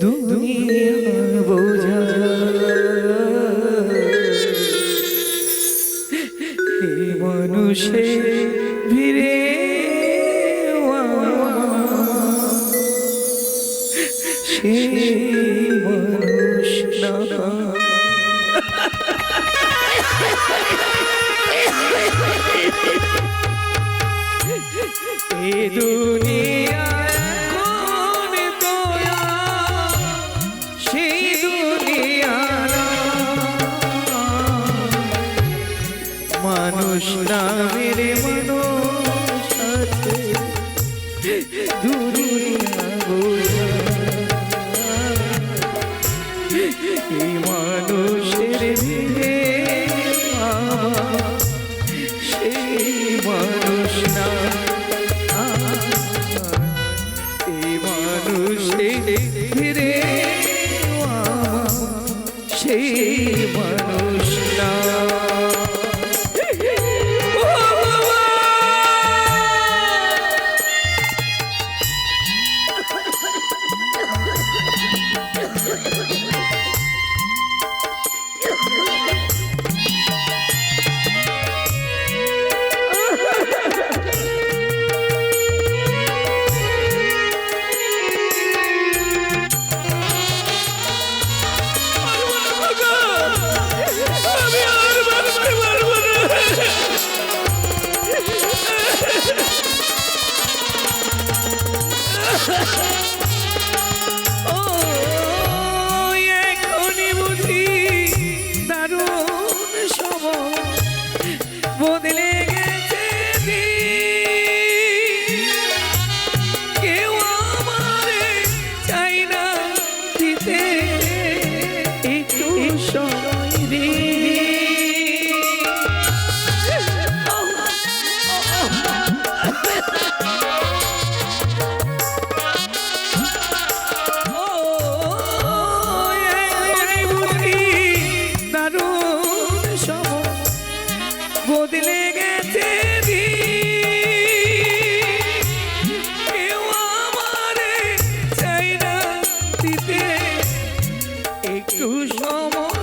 দুনিয়া Ha ha! একটু সময়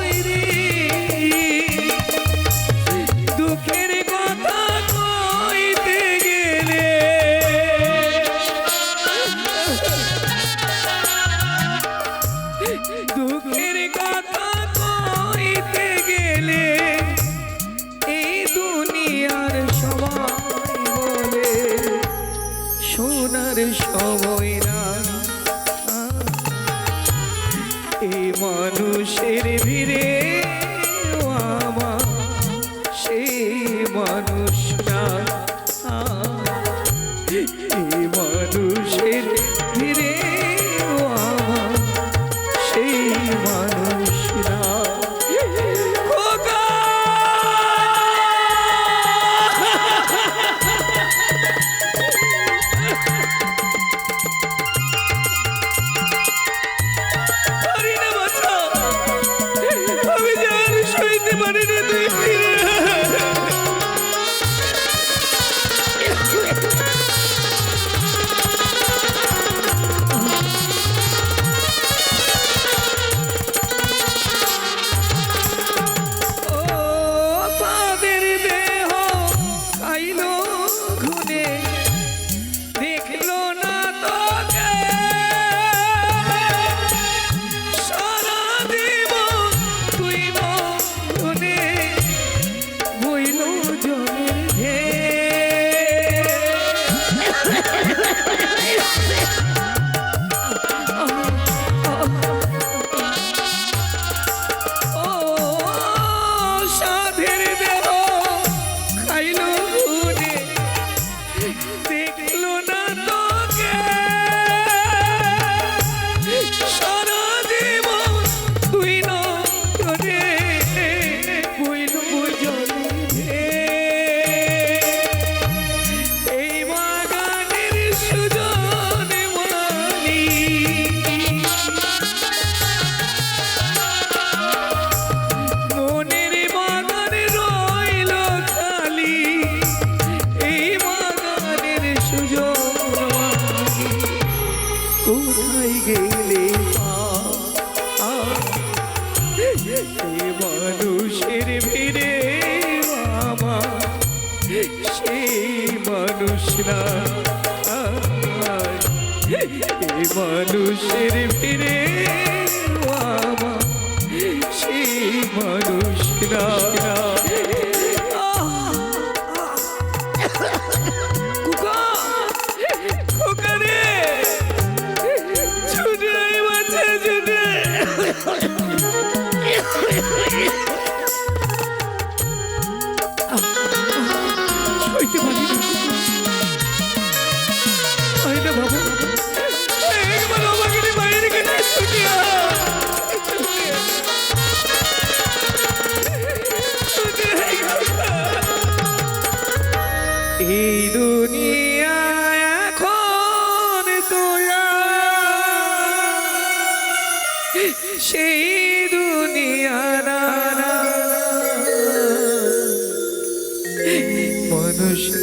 মানুষের ফিরে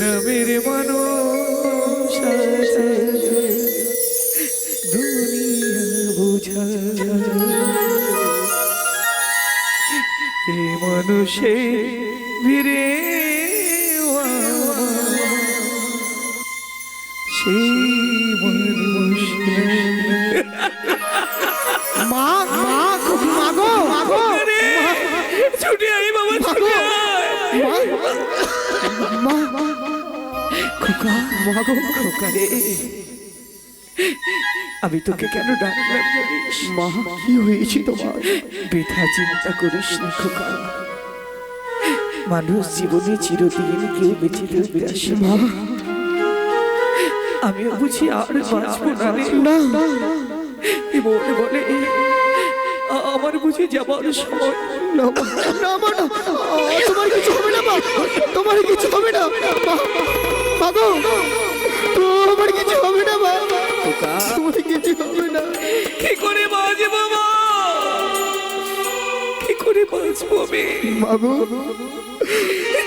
নামের মানুষ দুনিয়া বোঝা এ মানুষে ভিড়ে সেই মানুষ। মা মা খুকি মা গো ছুটে আই বাবা ছুটে আয়। মা খোকা মা গো খোকা রে আমি তোকে কেন ডাকলাম জানিস? মা কি হয়েছে তোমার? বৃথা চিন্তা করিস না খোকা। মানুষ জীবনে চিরদিন কেউ বেঁচে থাকবে আসে মা আমিও বুঝি আর বাঁচবো না। রে না। এ বলে আমার বুঝি যাবার সময়। না না মা না তোমার কিছু হবে না মা তোমার কিছু হবে না মা গো তোমার কিছু হবে না মা তোমার কিছু হবে না কি করে বাঁচবো মা কি করে বাঁচবো আমি মা গো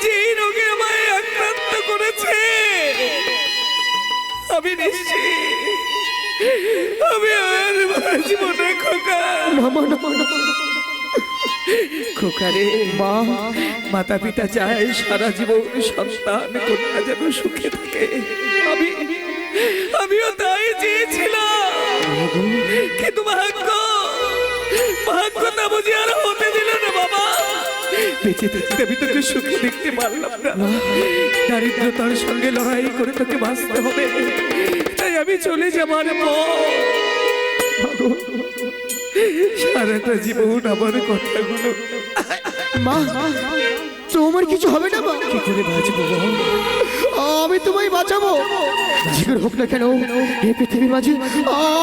যেই রোগে আমায় আক্রান্ত করেছে আমি নিশ্চিত আমি আর বাঁচবো না খোকা না মা না মা, না খোকা রে মা মাতা পিতা চায় সারা জীবন সন্তান কন্যা যেন সুখে থাকে। আমি, আমিও তাই চেয়েছিলাম। কিন্তু ভাগ্য ভাগ্য তা বুঝি আর হতে দিল না বাবা। বেঁচে থাকতে আমি তোকে সুখে দেখতে পারলাম না। দারিদ্রতার সঙ্গে লড়াই করে তোকে বাঁচতে হবে। তাই আমি চলে যাবার পর সারাটা জীবন আমার কথাগুলো। মা তোমার কিছু হবে না মা? কি করে বাঁচবো? আমি তোমায় বাঁচাবো। জীবন হোক না কেন এই পৃথিবীর মাঝে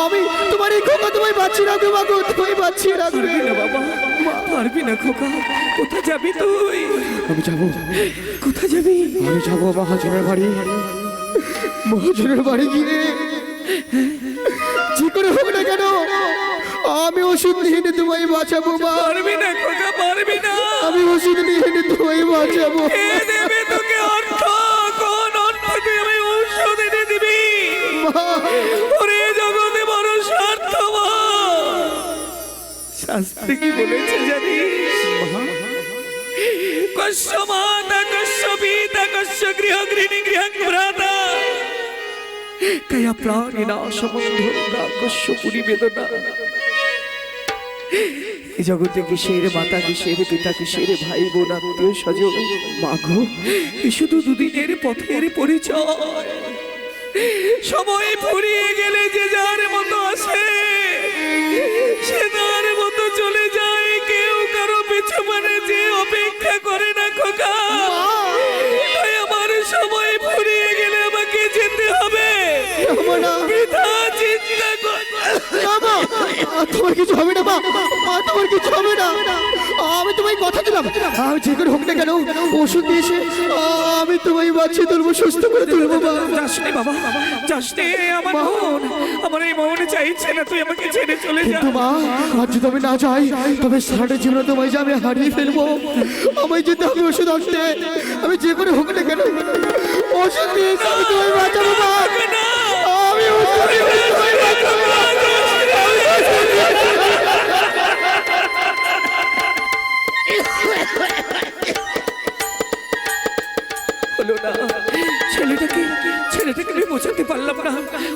আমি তোমার এই খোকা তোমায় বাঁচি রাখব মাগো তোমায় বাঁচি রাখবে। বাবা পারবি না খোকা। কোথা যাবি তুই? আমি যাব। কোথা যাবি? আমি যাব মহাজনের বাড়ি। মহাজনের বাড়ি গিয়ে যে করে হোক না কেন? আমি ওষুধ নিয়ে তোমায় বাঁচাবো পারবি না খোকা পারবি না। আমি ওষুধ নিয়ে তোমায় বাঁচাবো। দেবে তোকে অর্থ? কোন অর্থ তুই আমি ঔষধ এনে দিবি? ওরে জগতে বড় স্বার্থ শাস্ত্রে কি বলেছে জানিস? কশ্য মাতা কশ্য পিতা কশ্য গৃহ গৃহিণী গৃহাং ভ্রাতা কয়া প্রাণে না সমন্ধ কশ্য পরিবেদনা। এই জগতে কিসের মাতা, কিসের পিতা, কিসের ভাই বোন আত্মীয় স্বজন মাঘ শুধু দুদিনের পথের পরিচয়। সময় ফুরিয়ে গেলে যে যার মতো আসে তোমার কিছু হবে না মা। মা, তোমার কিছু হবে না। আমি তোমায় কথা দিলাম। আমি যে করে হোক না কেন ওষুধ দিয়েছে আমি তোমায় বাঁচিয়ে তুলবো সুস্থ করে তুলবো মা। যাস বাবা। যাস আমার মন। আমার এই মন চাইছে না তুই আমাকে ছেড়ে চলে যা। কিন্তু মা আজ যদি আমি না যাই তবে সারাটা জীবনে তোমায় যে আমি হারিয়ে ফেলব আমায় যেতে হবে ওষুধ আনতে আমি যে করে হোক না কেন ওষুধ দিয়েছে আমি তোমায় বাঁচাবো মা। আমি ওষুধ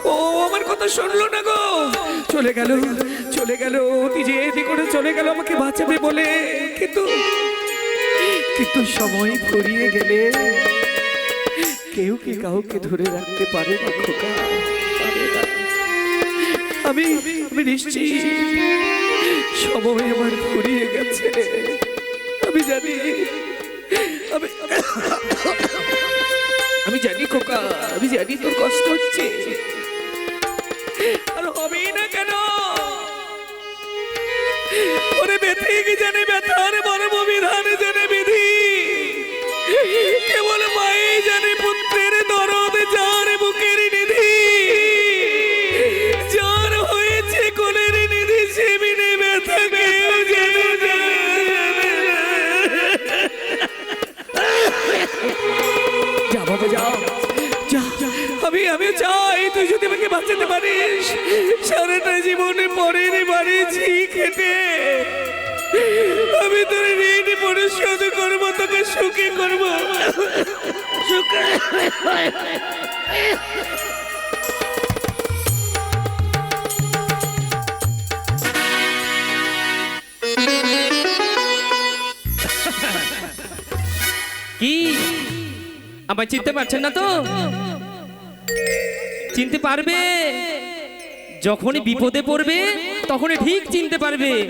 ও আমার কথা শুনলো না গো। চলে গেল চলে গেল। নিজে এদি করে চলে গেল আমাকে বাঁচাবে বলে। কিন্তু কিন্তু সময় ফুরিয়ে গেলে কেউ কি কাউকে ধরে রাখতে পারে আমি নিশ্চিত সময় আমার ফুরিয়ে গেছে। আমি জানি, আমি আমি জানি খোকা, আমি জানি তোর কষ্ট হচ্ছে। আর হবেই না কেন? ওরে ব্যথে, কি জানে ব্যথার মর্ম বিধান জানে বাঁচাতে পারিস? সারাটা জীবনে পরের বাড়ি ঝি খেটে আমি তোর ঋণ পরিশোধ করব, তোকে সুখী করব। কি? আমায় চিনতে পারছেন না তো? চিনতে পারবে যখনই বিপদে পড়বে তখনই ঠিক চিনতে পারবে।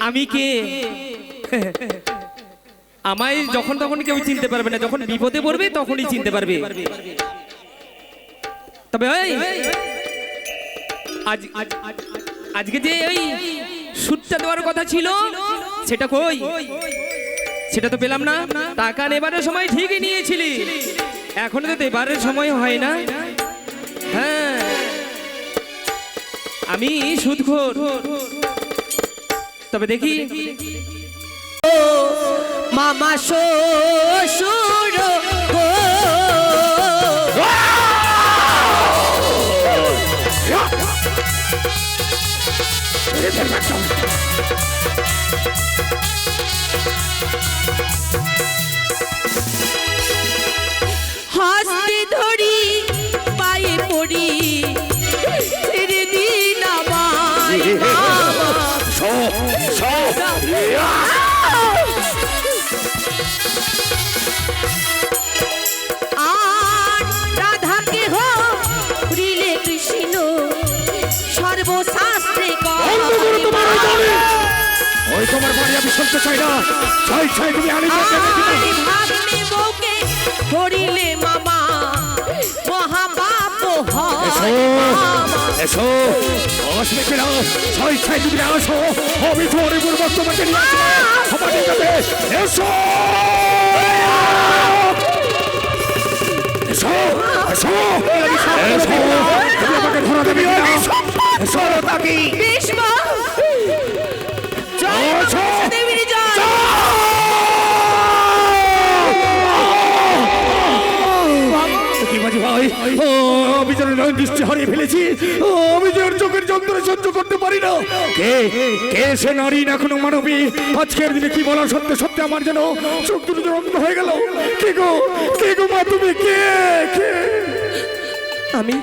আমি কে? আমায় যখন তখন কেউ চিনতে পারবে না যখন বিপদে পড়বে তখনই চিনতে পারবে। তবে আজ আজ- আজকে যে ওই সুদটা দেওয়ার কথা ছিল সেটা কই? সেটা তো পেলাম না। টাকা নেবারের সময় ঠিকই নিয়েছিলি। এখনও তো দেবারের সময় হয় না। হ্যাঁ। আমি সুদখোর। তবে দেখি। ও মামা শ্বশুর হাসতে ধরি পায়ে পড়ি। শুনতে চাই না। চাই চাই তুমি আনি হরিলে মামা। মহাপাপ। এসো আসলে কিনা ছয় ছয় তুমি আসো। আমি তোমার উপর বর্তমানে নিয়ে আসব আমাদের কাছে এসো! এসো এসো এসো। তুমি আমাকে ধরা দেবে এসো তাকি মা জয় এসো দেবীর জয় কি বাজি ভাই ও আমি যেন নয় দৃষ্টি হারিয়ে ফেলেছি। ও আমি যে ওর চোখের যন্ত্রণা সহ্য করতে পারি না। কে কে সে নারী না কোনো মানবী? আজকের দিনে কি বলা সত্যি সত্যি আমার যেন চোখ দুটো যেন অন্ধ হয়ে গেল? কে গো কে গো মা তুমি? কে কে? আমি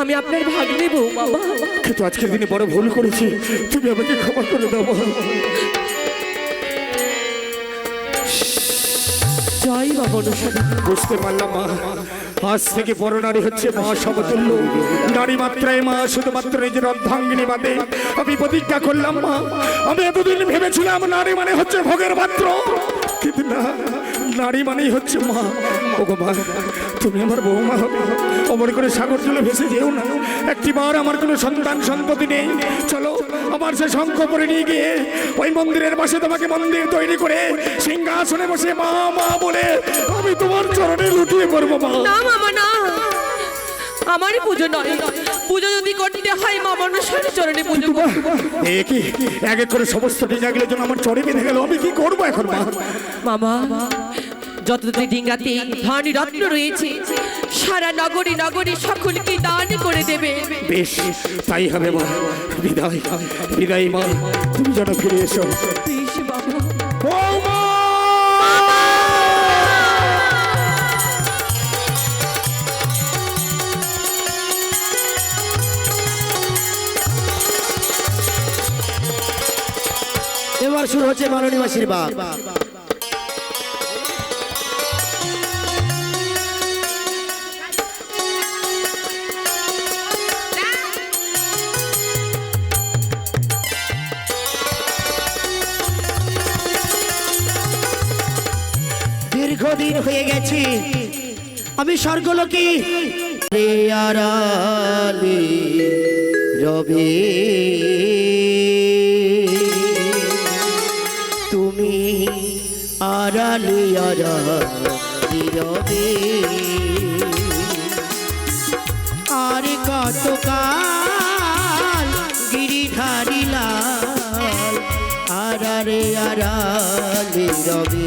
আমি আপনার ভাগ্নে বউ বাবা। কিন্তু আজকের দিনে বড় ভুল করেছি। তুমি আমাকে ক্ষমা করে দাও। জয় বাবা বুঝতে পারলাম মা। আজ থেকে বড় নারী হচ্ছে মা সমতুল্য। নারী মাত্রায় মা শুধুমাত্র নিজের অর্ধাঙ্গিনী বাদে। আমি প্রতিজ্ঞা করলাম মা, আমি এতদিন ভেবেছিলাম নারী মানে হচ্ছে ভোগের পাত্র। কিন্তু না নারী মানেই হচ্ছে মা। ও মা, তুমি আমার বৌমা হবে। অমর করে সাগর জলে ভেসে যেও না। একটি বার আমার কোনো সন্তান সম্পত্তি নেই। চলো, আমার সে শঙ্খ পরে নিয়ে গিয়ে ওই মন্দিরের পাশে তোমাকে মন্দির তৈরি করে সিংহাসনে বসে মা মা বলে, আমি তোমার চরণে লুটিয়ে পড়ব মা। না, মামা, না। আমারই পুজো নয়। পুজো যদি করতে হয় মামা অনুসারী চরণে পুজো। এ কি? এক এক করে সমস্ত ডিঙাগুলো যেন আমার চড়ে বেঁধে গেল। আমি কি করব এখন মা? মামা যতটি ডিঙ্গাতে ধনী রত্ন রয়েছে সারা নগরী নগরী সকলকে দান করে দেবে। বেশ তাই হবে মা। বিদায় বিদায় মা। তুমি যেন ফিরে এসো। এবার শুরু হচ্ছে মাননীয় আশীর্বাদ। দীর্ঘদিন হয়ে গেছে আমি স্বর্গলোকে রে আড়ালে রবে। আড়ালে আড়ালে আর কতকাল গিরিধারি লাল আড়ারে আড়ালে রবে।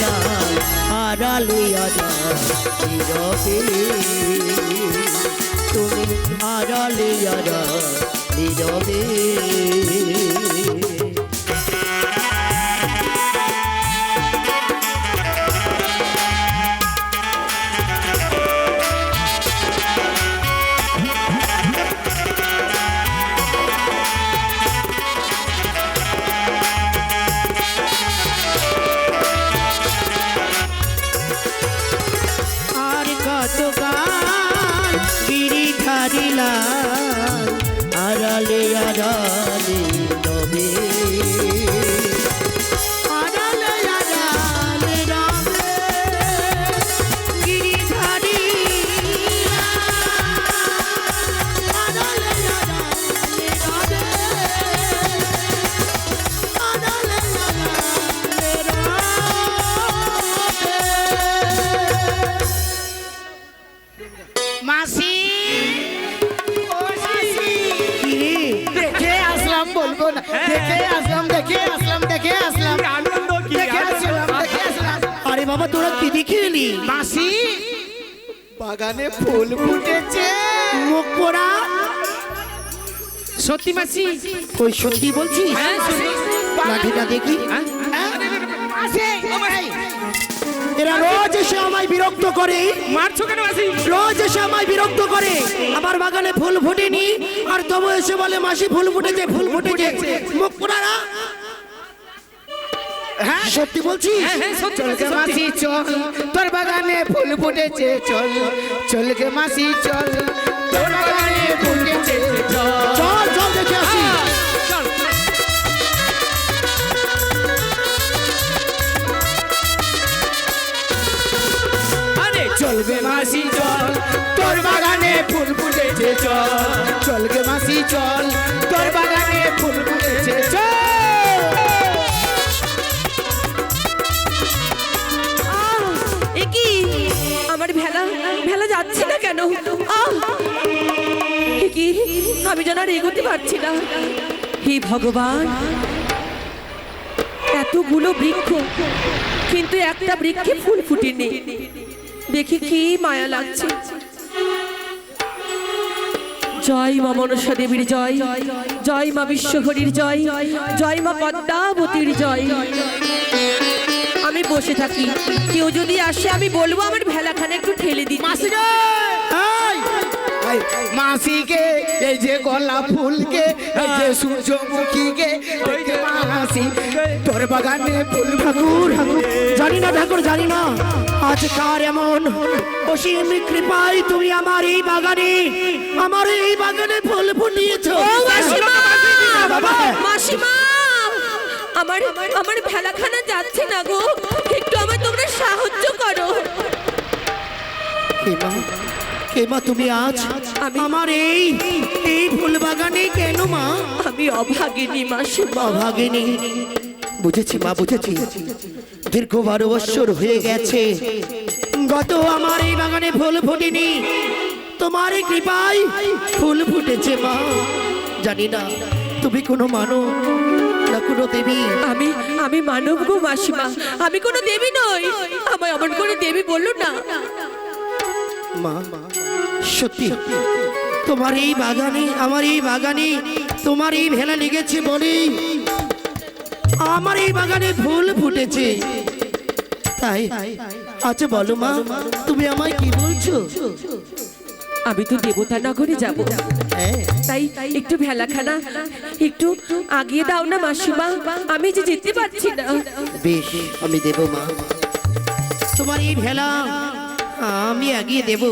লাল আড়ালে আড়ালে তুমি আড়ালে আড়ালে রবে বাগানে ফুল ফুটেছে। মুখ পোড়া। সত্যি মাসি? ওই সত্যি হ্যাঁ সত্যি। লাঠিটা দেখি। হ্যাঁ? এই, এরা রোজ এসে আমায় বিরক্ত করে। মারছো কেন মাসি? রোজ এসে আমায় বিরক্ত করে। আমার বাগানে ফুল ফুটেনি আর তবু এসে বলে মাসি ফুল ফুটেছে ফুল ফুটেছে। মুখ হ্যাঁ। সত্যি হ্যাঁ হ্যাঁ সত্যি চল গে মাসি চল। তোর বাগানে ফুল ফুটেছে চল। চল গে মাসি চল। তোর বাগানে ফুল ফুটেছে চল। চল দেখে আসি। চল। আরে চল মাসি চল। তোর বাগানে ফুল ফুটেছে চল। চল গে মাসি চল। আমি যেন আর এগোতে পারছি না। হে ভগবান! এতগুলো বৃক্ষ, কিন্তু একটা বৃক্ষে ফুল ফুটেনি। দেখি কি মায়া লাগছে। জয় মা মনসা দেবীর জয় জয় মা বিশ্বহরির জয় জয় মা পদ্মাবতীর জয়। আমি বসে থাকি। কেউ যদি আসে, আমি বলব, আমার ভেলাখানে একটু ঠেলে দিই মাসিকে এই যে গোলাপ ফুলকে এই যে সূর্যমুখীকে মাসি তোর বাগানে ফুল ঠাকুর জানি না ঠাকুর জানি না। আজ কার এমন? অসীম কৃপায় তুমি আমার এই বাগানে আমার এই বাগানে ফুল ফুটিয়েছো। মাসিমা! আমার আমার ভেলাখানা যাচ্ছে না গো। একটু আমার তোমরা সাহায্য করো। হে মা তুমি আজ আমি- আমার এই এই ফুল বাগানে কেন মা? আমি অভাগিনী মাসিমা অভাগিনী। বুঝেছি মা বুঝেছি। দীর্ঘ বারো বৎসর হয়ে গেছে। গত আমার এই বাগানে ফুল ফুটেনি। তোমার কৃপায় ফুল ফুটেছে মা। জানি না তুমি কোনো মানো না কোনো দেবী। আমি আমি মানব গো মাসিমা। আমি কোনো দেবী নই। আমায় অমন করে দেবী বলল না। মা সত্যি। তোমার এই বাগানে আমার এই বাগানে তোমার এই ভেলা লেগেছে বলেই আমার এই বাগানে ফুল ফুটেছে। তাই আচ্ছা বলো মা তুমি আমায় কি বলছো? আমি তো দেবতা নগরে যাব। হ্যাঁ। তাই একটু ভেলা ভেলাখানা একটু আগিয়ে দাও না মাসিমা আমি যে যেতে পারছি না। বেশ আমি দেব মা। তোমার এই ভেলা আমি এগিয়ে দেব।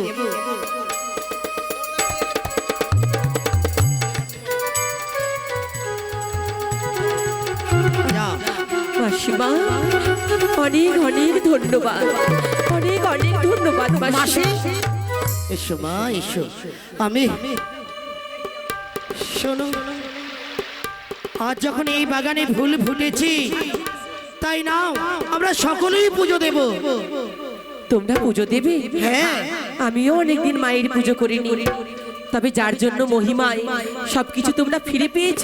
মাসিমা অনেক অনেক ধন্যবাদ অনেক অনেক ধন্যবাদ মাসি এসো মা এসো। আমি শোনো আজ যখন এই বাগানে ফুল ফুটেছি তাই নাও আমরা সকলেই পুজো দেব। তোমরা পুজো দেবে? হ্যাঁ। আমিও অনেকদিন মায়ের পুজো করিনি। তবে যার জন্য মহিমায় সবকিছু তোমরা ফিরে পেয়েছ।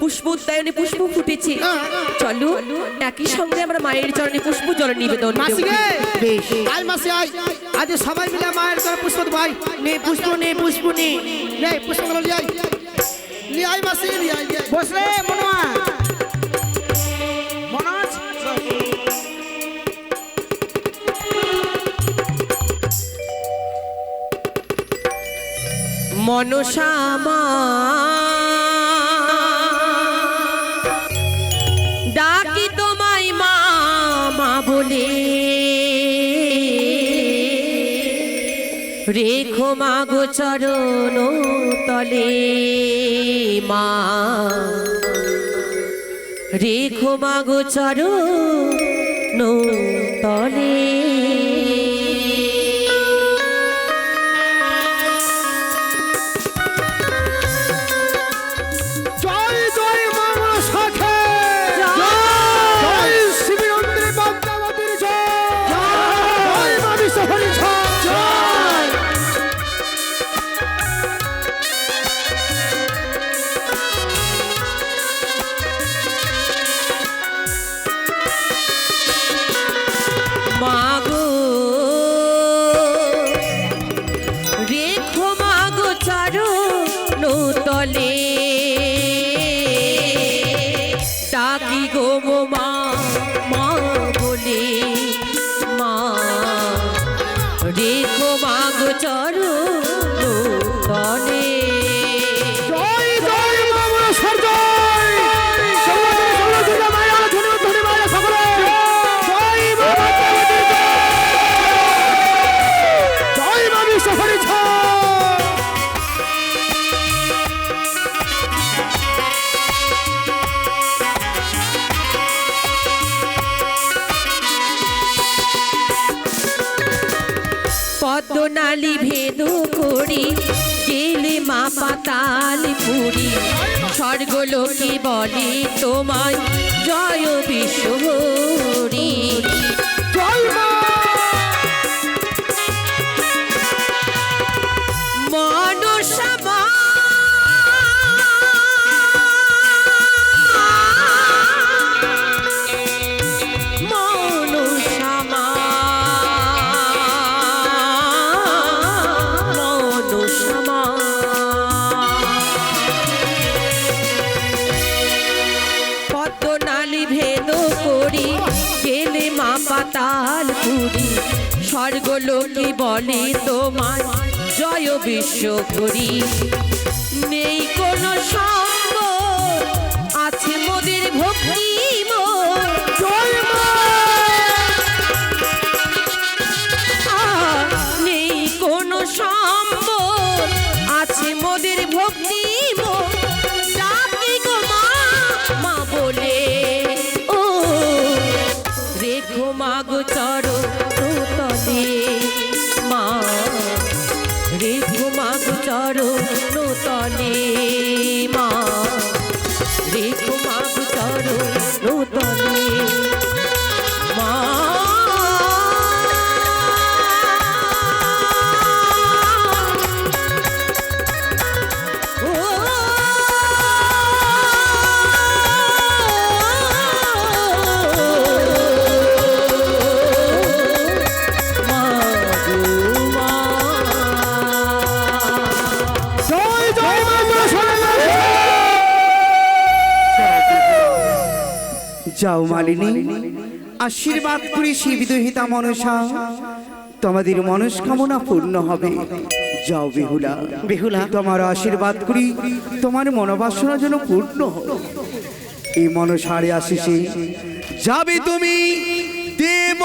পুষ্প উদ্যায়নে পুষ্প ফুটেছে। চলো একই সঙ্গে আমরা মায়ের চরণে পুষ্প জল নিবেদন মাসি আজ সবাই মিলে মায়ের করে পুষ্প ভাই নে পুষ্প নে পুষ্প নে। নে পুষ্পগুলো নিয়ে আয়। নিয়ে আয় মাসি নিয়ে আয় বসলে মনোয়া মনসামা মাগো চরণ তলে মা। রেখো মাগো চরণ তলে। পাতাল পুরি স্বর্গলোকে বলে তোমায় জয় বিশ্বহরি স্বর্গলোকে বলে তোমার জয় বিশ্ব করি নেই কোনো সঙ্গ মালিনী আশীর্বাদ করি বিদোহিতা মনসা। তোমাদের মনস্কামনা পূর্ণ হবে। যাও বেহুলা। বেহুলা। তোমার আশীর্বাদ করি তোমার মনোবাসনা যেন পূর্ণ এই মনসারে আশিসে যাবে তুমি দেব